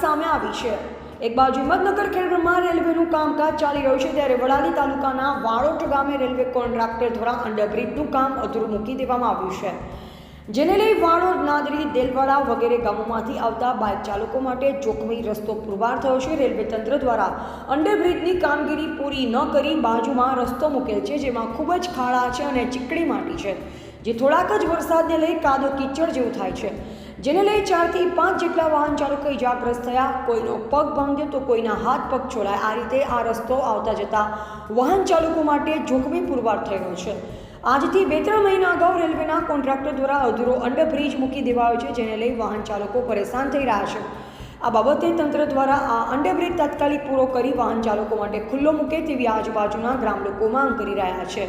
સામે આવી છે. એક બાજુ હિંમતનગર ખેડમાં રેલવેનું કામકાજ ચાલી રહ્યું છે, ત્યારે વડાલી તાલુકાના વાળોટ ગામે રેલવે કોન્ટ્રાક્ટર દ્વારા અંડરબ્રિજનું કામ અધૂરું મૂકી દેવામાં આવ્યું છે. જેને લઈ વાળોદ નાદરી, દેલવાડા વગેરે ગામોમાંથી આવતા બાઇક ચાલકો માટે જોખમી રસ્તો પુરવાર થયો છે. રેલવે તંત્ર દ્વારા અંડરબ્રિજની કામગીરી પૂરી ન કરી બાજુમાં રસ્તો મૂકેલ છે, જેમાં ખૂબ જ ખાડા છે અને ચીકણી માટી છે. જે થોડાક જ વરસાદને લઈ કાદો કીચડ જેવું થાય છે. જેને લઈ ચારથી પાંચ જેટલા વાહન ચાલકો ઇજાગ્રસ્ત થયા. કોઈનો પગ ભાંગ્યો તો કોઈના હાથ પગ છોડાય. આ રીતે આ રસ્તો આવતા જતા વાહન ચાલકો માટે જોખમી પુરવાર થયો છે. આજથી બે ત્રણ મહિના અગાઉ રેલવેના કોન્ટ્રાક્ટર દ્વારા અધૂરો અંડરબ્રિજ મૂકી દેવાયો છે, જેને લઈ વાહન ચાલકો પરેશાન થઈ રહ્યા છે. આ બાબતે તંત્ર દ્વારા આ અંડરબ્રિજ તાત્કાલિક પૂરો કરી વાહન ચાલકો માટે ખુલ્લો મૂકે તેવી આજુબાજુના ગ્રામ લોકો માંગ કરી રહ્યા છે.